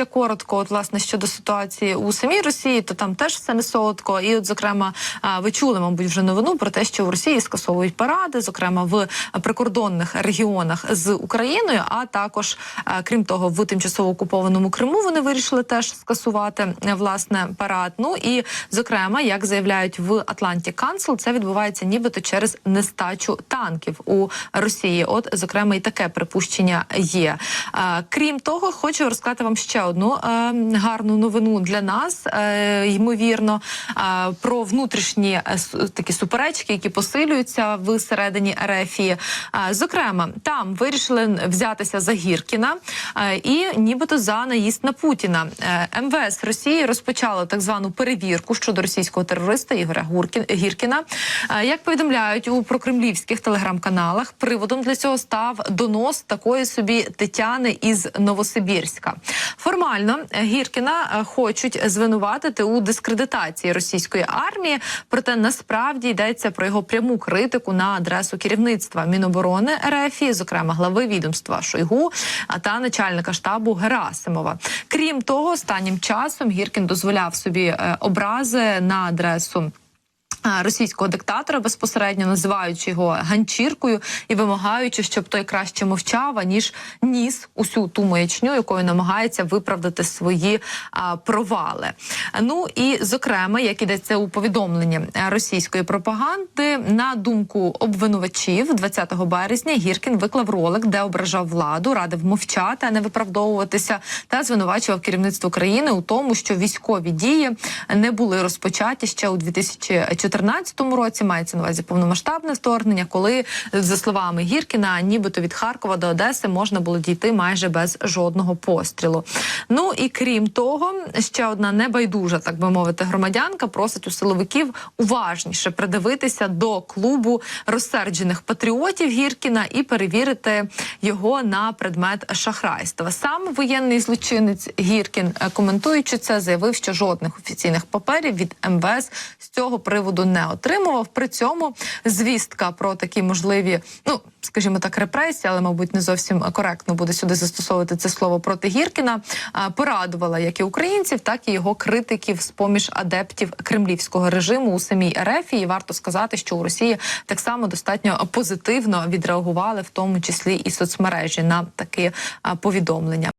ще коротко, от власне щодо ситуації у самій Росії, то там теж все не солодко. І, от, зокрема, ви чули, мабуть, вже новину про те, що в Росії скасовують паради, зокрема в прикордонних регіонах з Україною. А також, крім того, в тимчасово окупованому Криму вони вирішили теж скасувати е, власне парад. Ну і зокрема, як заявляють в Атланті Кансел, це відбувається нібито через нестачу танків у Росії. От, зокрема, і таке припущення є. Крім того, хочу розказати вам ще одну е, гарну новину для нас, е, ймовірно, е, про внутрішні такі суперечки, які посилюються всередині РФ. Зокрема, там вирішили взятися за Гіркіна і нібито за наїзд на Путіна. МВС Росії розпочало так звану перевірку щодо російського терориста Ігоря Гуркін- Гіркіна. Як повідомляють у прокремлівських телеграм-каналах, приводом для цього став донос такої собі Тетяни із Новосибірська. Формально е, Гіркіна е, хочуть звинуватити у дискредитації російської армії, проте насправді йдеться про його пряму критику на адресу керівництва Міноборони РФ, зокрема глави відомства Шойгу та начальника штабу Герасимова. Крім того, останнім часом Гіркін дозволяв собі е, образи на адресу. А, Російського диктатора безпосередньо називаючи його ганчіркою і вимагаючи, щоб той краще мовчав, аніж ніс усю ту маячню, якою намагається виправдати свої а, провали. Ну і зокрема, як ідеться у повідомленні е, російської пропаганди, на думку обвинувачів, 20 березня Гіркін виклав ролик, де ображав владу, радив мовчати, а не виправдовуватися, та звинувачував керівництво країни у тому, що військові дії не були розпочаті ще у 2014 році. Мається на увазі повномасштабне вторгнення, коли за словами Гіркіна, нібито від Харкова до Одеси можна було дійти майже без жодного пострілу. Ну і крім того, ще одна небайдужа, так би мовити, громадянка просить у силовиків уважніше придивитися до клубу розсерджених патріотів Гіркіна і перевірити його на предмет шахрайства. Сам воєнний злочинець Гіркін, е, коментуючи це, заявив, що жодних офіційних паперів від МВС з цього приводу не отримував. При цьому звістка про такі можливі, ну скажімо так, репресії, але мабуть не зовсім коректно буде сюди застосовувати це слово проти Гіркіна. Порадувала як і українців, так і його критиків з поміж адептів кремлівського режиму у самій РФ. І варто сказати, що у Росії так само достатньо позитивно відреагували, в тому числі і соцмережі на такі повідомлення.